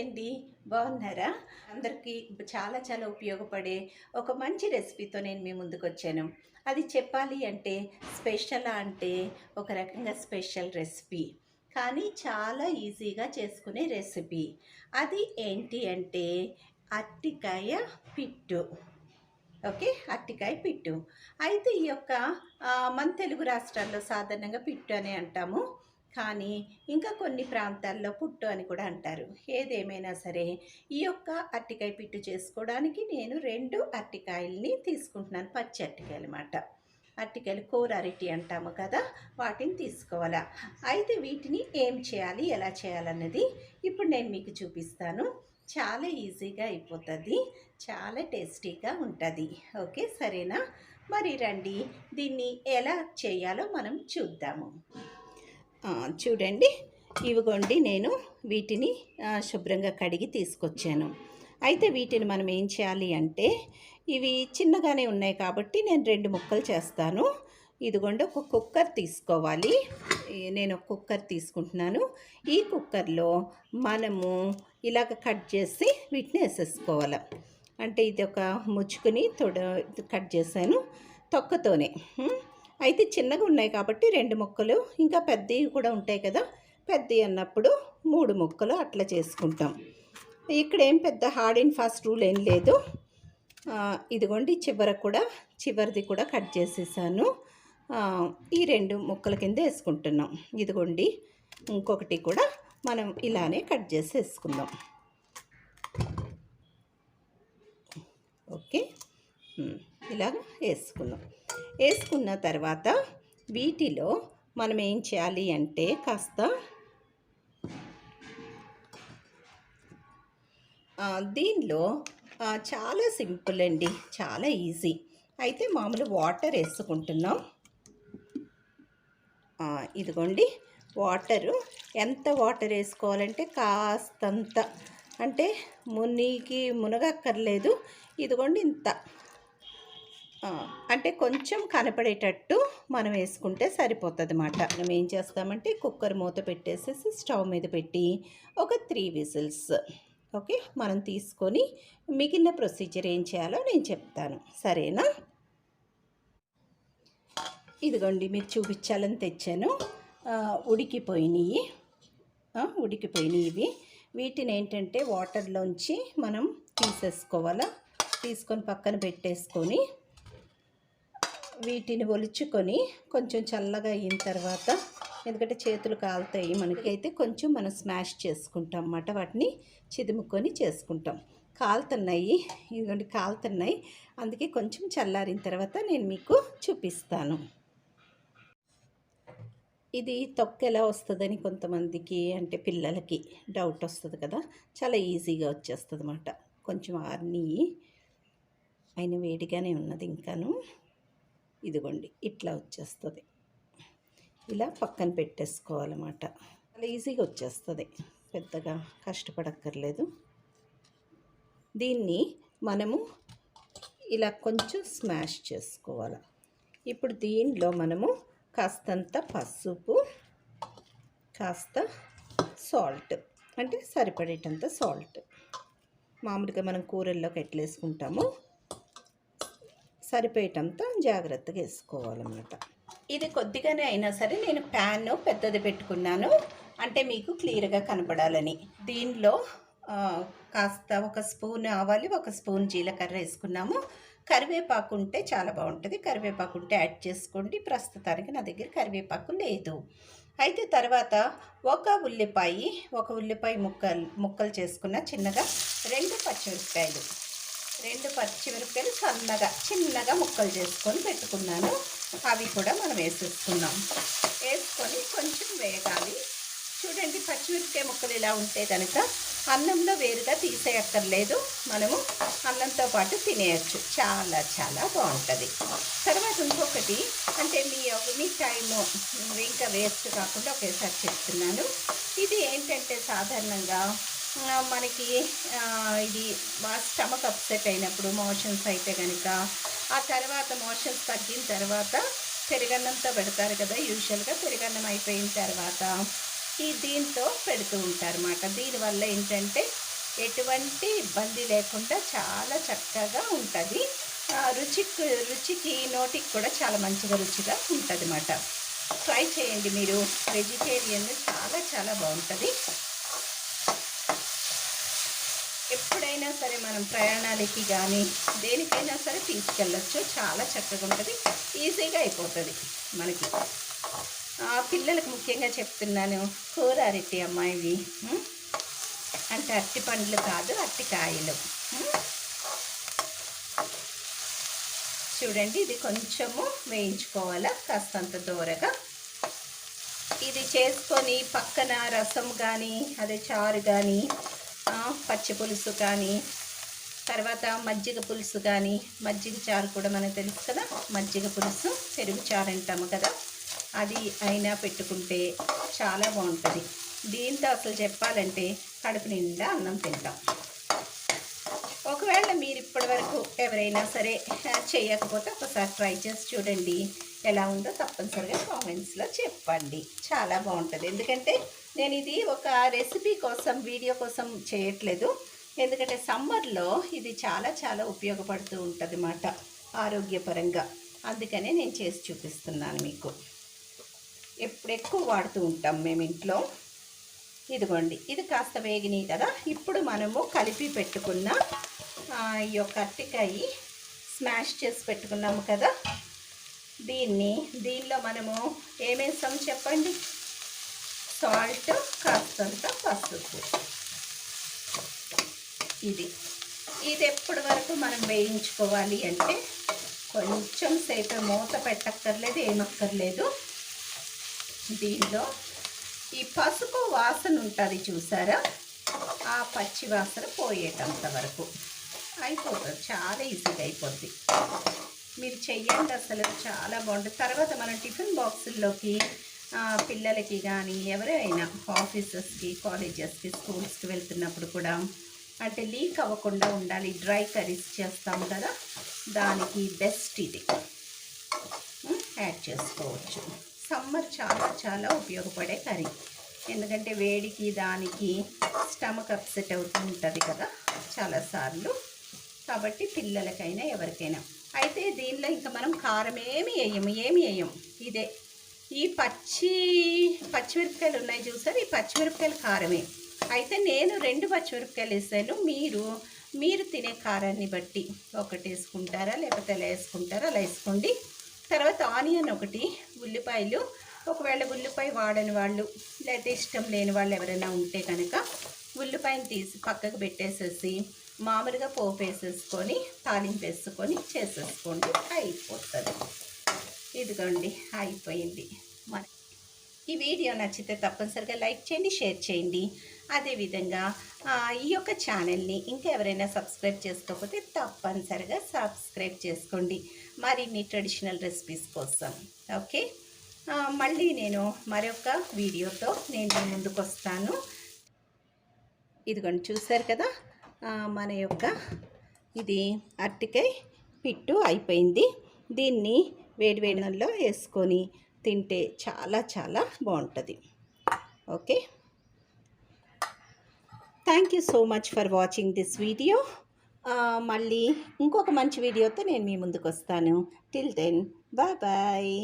అండి బాగున్నారా? అందరికీ చాలా చాలా ఉపయోగపడే ఒక మంచి రెసిపీతో నేను మీ ముందుకు వచ్చాను అది చెప్పాలి అంటే స్పెషల్ అంటే ఒక రకంగా స్పెషల్ రెసిపీ. కానీ చాలా ఈజీగా చేసుకునే రెసిపీ. అది ఏంటి అంటే అట్టికాయ పిట్టు. ఓకే? అట్టికాయ పిట్టు. అయితే ఈ యొక్క మన తెలుగు రాష్ట్రాల్లో సాధారణంగా పిట్టు అని అంటాము. కానీ ఇంకా కొన్ని ప్రాంతాల్లో పుట్టు అని కూడా అంటారు. ఏదేమైనా సరే ఈ యొక్క అరటికాయ పిట్టు చేసుకోవడానికి నేను రెండు అరటికాయల్ని తీసుకుంటున్నాను పచ్చి అరటికాయలు అన్నమాట. అరటికాయలు కూర అరటి అంటాము కదా వాటిని తీసుకోవాలా. అయితే వీటిని ఏం చేయాలి ఎలా చేయాలన్నది ఇప్పుడు నేను మీకు చూపిస్తాను. చాలా ఈజీగా అయిపోతుంది చాలా టేస్టీగా ఉంటుంది. ఓకే సరేనా? మరి రండి దీన్ని ఎలా చేయాలో మనం చూద్దాము. చూడండి. ఇవిగోండి నేను వీటిని శుభ్రంగా కడిగి తీసుకొచ్చాను. అయితే వీటిని మనం ఏం చేయాలి అంటే ఇవి చిన్నగానే ఉన్నాయి కాబట్టి నేను రెండు ముక్కలు చేస్తాను. ఇదిగోండి ఒక కుక్కర్ తీసుకోవాలి. నేను ఒక కుక్కర్ తీసుకుంటున్నాను. ఈ కుక్కర్లో మనము ఇలాగ కట్ చేసి వీటిని వేసేసుకోవాలి. అంటే ఇది ఒక ముచ్చుకుని తొడ కట్ చేశాను తొక్కతోనే. అయితే చిన్నగా ఉన్నాయి కాబట్టి రెండు ముక్కలు ఇంకా పెద్దవి కూడా ఉంటాయి కదా. పెద్దవి అన్నప్పుడు మూడు ముక్కలు అట్లా చేసుకుంటాం. ఇక్కడ ఏం పెద్ద హార్డ్ అండ్ ఫాస్ట్ రూల్ ఏం లేదు. ఇదిగోండి చివర కూడా చివరిది కూడా కట్ చేసేసాను. ఈ రెండు ముక్కల కింద వేసుకుంటున్నాం. ఇదిగోండి ఇంకొకటి కూడా మనం ఇలానే కట్ చేసి వేసుకుందాం. ఓకే? ఇలాగ వేసుకున్నాం వేసుకున్న తర్వాత వీటిలో మనం ఏం చేయాలి అంటే కాస్త దీనిలో చాలా సింపుల్ అండి చాలా ఈజీ. అయితే మామూలు వాటర్ వేసుకుంటున్నాం. ఇదిగోండి వాటరు. ఎంత వాటర్ వేసుకోవాలంటే కాస్తంత. అంటే మునిగి మునగక్కర్లేదు. ఇదిగోండి ఇంత. అంటే కొంచెం కనపడేటట్టు మనం వేసుకుంటే సరిపోతుంది అన్నమాట మనం ఏం చేస్తామంటే కుక్కర్ మూత పెట్టేసేసి స్టవ్ మీద పెట్టి ఒక త్రీ విజిల్స్ ఓకే మనం తీసుకొని మిగిలిన ప్రొసీజర్ ఏం చేయాలో నేను చెప్తాను. సరేనా? ఇదిగోండి మీరు చూపించాలని తెచ్చాను. ఉడికిపోయినాయి. ఉడికిపోయినాయి ఇవి. వీటిని ఏంటంటే వాటర్లోంచి మనం తీసేసుకోవాలా? తీసుకొని పక్కన పెట్టేసుకొని వీటిని ఒలుచుకొని కొంచెం చల్లగా అయిన తర్వాత ఎందుకంటే చేతులు కాలుతాయి మనకైతే కొంచెం మనం స్మాష్ చేసుకుంటాం అన్నమాట. వాటిని చిదుముకొని చేసుకుంటాం. కాలుతున్నాయి ఇదిగోండి కాలుతున్నాయి. అందుకే కొంచెం చల్లారిన తర్వాత నేను మీకు చూపిస్తాను. ఇది తొక్క ఎలా వస్తుందని కొంతమందికి అంటే పిల్లలకి డౌట్ వస్తుంది కదా. చాలా ఈజీగా వచ్చేస్తుంది అన్నమాట. కొంచెం ఆర్ని అయిన వేడిగానే ఉన్నది ఇంకాను. ఇదిగోండి ఇట్లా వచ్చేస్తుంది. ఇలా పక్కన పెట్టేసుకోవాలన్నమాట. చాలా ఈజీగా వచ్చేస్తుంది. పెద్దగా కష్టపడక్కర్లేదు. దీన్ని మనము ఇలా కొంచెం స్మాష్ చేసుకోవాలి. ఇప్పుడు దీనిలో మనము కాస్తంత పసుపు కాస్త సాల్ట్ అంటే సరిపడేటంత సాల్ట్. మామూలుగా మనం కూరల్లోకి ఎట్లేసుకుంటామో సరిపోయేటంత జాగ్రత్తగా వేసుకోవాలన్నమాట. ఇది కొద్దిగానే అయినా సరే నేను ప్యాన్ పెద్దది పెట్టుకున్నాను. అంటే మీకు క్లియర్గా కనపడాలని. దీనిలో కాస్త ఒక స్పూన్ ఆవాలి ఒక స్పూన్ జీలకర్ర వేసుకున్నాము. కరివేపాకు ఉంటే చాలా బాగుంటుంది. కరివేపాకు ఉంటే యాడ్ చేసుకోండి. ప్రస్తుతానికి నా దగ్గర కరివేపాకు లేదు. అయితే తర్వాత ఒక ఉల్లిపాయ ఒక ఉల్లిపాయ ముక్కలు ముక్కలు చేసుకున్న చిన్నగా రెండు పచ్చిమిరపకాయలు. రెండు పచ్చిమిరపకాయలు సన్నగా చిన్నగా ముక్కలు చేసుకొని పెట్టుకున్నాను. అవి కూడా మనం వేసేసుకున్నాం వేసుకొని కొంచెం వేగాలి. చూడండి పచ్చిమిరపకాయ ముక్కలు ఇలా ఉంటే కనుక అన్నంలో వేరుగా తీసేయక్కర్లేదు. మనము అన్నంతో పాటు తినేయచ్చు. చాలా చాలా బాగుంటుంది. తర్వాత ఇంకొకటి అంటే మీ మీ టైము ఇంకా వేస్ట్ కాకుండా ఒకేసారి చెప్తున్నాను. ఇది ఏంటంటే సాధారణంగా మనకి ఆ, ఇది స్టమక్ అప్సెట్ అయినప్పుడు మోషన్స్ అయితే కనుక ఆ తర్వాత మోషన్స్ తగ్గిన తర్వాత పెరుగన్నంతో పెడతారు కదా యూజువల్గా పెరుగన్నం అయిపోయిన తర్వాత ఈ దీంతో పెడుతూ ఉంటారు అన్నమాట దీనివల్ల ఏంటంటే ఎటువంటి ఇబ్బంది లేకుండా చాలా చక్కగా ఉంటుంది. రుచికి రుచికి నోటికి కూడా చాలా మంచిగా రుచిగా ఉంటుంది అన్నమాట ట్రై చేయండి మీరు. వెజిటేరియన్ చాలా చాలా బాగుంటుంది. ఎక్కడికైనా సరే మనం ప్రయాణాలకి కానీ దేనికైనా సరే తీసుకెళ్ళొచ్చు. చాలా చక్కగా ఉంటుంది. ఈజీగా అయిపోతుంది మనకి. పిల్లలకు ముఖ్యంగా చెప్తున్నాను. కూర అరటి అమ్మాయివి అంటే అట్టి పండ్లు కాదు అట్టి కాయలు. చూడండి ఇది కొంచెము వేయించుకోవాలా? కాస్తంత దూరగా. ఇది చేసుకొని పక్కన రసం కానీ అదే చారు కానీ పచ్చి పులుసు కానీ తర్వాత మజ్జిగ పులుసు కానీ మజ్జిగ చారు కూడా మనకు తెలుసు కదా? మజ్జిగ పులుసు పెరుగు చారు అంటాము కదా? అది అయినా పెట్టుకుంటే చాలా బాగుంటుంది. దీంతో అసలు చెప్పాలంటే కడుపు నిండా అన్నం తింటాం. ఒకవేళ మీరు ఇప్పటివరకు ఎవరైనా సరే చేయకపోతే ఒకసారి ట్రై చేసి చూడండి. ఎలా ఉందో తప్పనిసరిగా కామెంట్స్లో చెప్పండి. చాలా బాగుంటుంది. ఎందుకంటే నేను ఇది ఒక రెసిపీ కోసం వీడియో కోసం చేయట్లేదు. ఎందుకంటే సమ్మర్లో ఇది చాలా చాలా ఉపయోగపడుతూ ఉంటుంది అన్నమాట ఆరోగ్యపరంగా. అందుకనే నేను చేసి చూపిస్తున్నాను మీకు. ఎప్పుడు ఎక్కువ వాడుతూ ఉంటాం మేము ఇంట్లో. ఇదిగోండి ఇది కాస్త వేగినాయి కదా. ఇప్పుడు మనము కలిపి పెట్టుకున్న ఈ యొక్క అట్టికాయ స్మాష్ చేసి పెట్టుకున్నాము కదా. దీన్ని దీనిలో మనము ఏమేస్తాం చెప్పండి? సాల్ట్ కాస్తంత పసుపు. ఇది. ఇది ఎప్పటి వరకు మనం వేయించుకోవాలి అంటే కొంచెం సేపు మూత పెట్టక్కర్లేదు ఏమక్కర్లేదు. దీనిలో ఈ పసుపు వాసన ఉంటుంది చూసారా? ఆ పచ్చి వాసన పోయేటంత వరకు. అయిపోతుంది. చాలా ఈజీగా అయిపోద్ది. మీరు చెయ్యండి అసలు. చాలా బాగుంటుంది. తర్వాత మనం టిఫిన్ బాక్సుల్లోకి పిల్లలకి కానీ ఎవరైనా ఆఫీసెస్కి కాలేజెస్కి స్కూల్స్కి వెళ్తున్నప్పుడు కూడా అంటే లీక్ అవ్వకుండా ఉండాలి. డ్రై కర్రీస్ చేస్తాం కదా దానికి బెస్ట్ ఇది. యాడ్ చేసుకోవచ్చు. సమ్మర్ చాలా చాలా ఉపయోగపడే కర్రీ. ఎందుకంటే వేడికి దానికి స్టమక్ అప్సెట్ అవుతూ ఉంటుంది కదా చాలాసార్లు కాబట్టి పిల్లలకైనా ఎవరికైనా అయితే దీనిలో ఇంకా మనం కారం ఏమి వేయము ఏమి వేయము. ఇదే. ఈ పచ్చి పచ్చిమిరపకాయలు ఉన్నాయి చూసారు? ఈ పచ్చిమిరపకాయలు కారమే. అయితే నేను రెండు పచ్చిమిరపకాయలు వేసాను. మీరు మీరు తినే కారాన్ని బట్టి ఒకటి వేసుకుంటారా? లేకపోతే ఎలా వేసుకుంటారా? అలా వేసుకోండి. తర్వాత ఆనియన్ ఒకటి ఉల్లిపాయలు. ఒకవేళ ఉల్లిపాయ వాడని వాళ్ళు లేకపోతే ఇష్టం లేని వాళ్ళు ఎవరైనా ఉంటే కనుక ఉల్లిపాయని తీసి పక్కకు పెట్టేసేసి మామూలుగా పోపు వేసేసుకొని తాలింపు వేసుకొని చేసేసుకోండి. అయిపోతుంది. ఇదిగోండి అయిపోయింది. మన ఈ వీడియో నచ్చితే తప్పనిసరిగా లైక్ చేయండి షేర్ చేయండి. అదేవిధంగా ఈ యొక్క ఛానల్ని ఇంకా ఎవరైనా సబ్స్క్రైబ్ చేసుకోకపోతే తప్పనిసరిగా సబ్స్క్రైబ్ చేసుకోండి. మరిన్ని ట్రెడిషనల్ రెసిపీస్ కోసం. ఓకే? మళ్ళీ నేను మరొక వీడియోతో నేను ముందుకు వస్తాను ఇదిగోండి చూసారు కదా? మన యొక్క ఇది అరటికాయ పిట్టు అయిపోయింది. దీన్ని వేడి వేడిలో వేసుకొని తింటే చాలా చాలా బాగుంటుంది. Okay? Thank you so much for watching this video మళ్ళీ ఇంకొక మంచి వీడియోతో నేను మీ ముందుకు వస్తాను టిల్ దెన్ బాయ్ బాయ్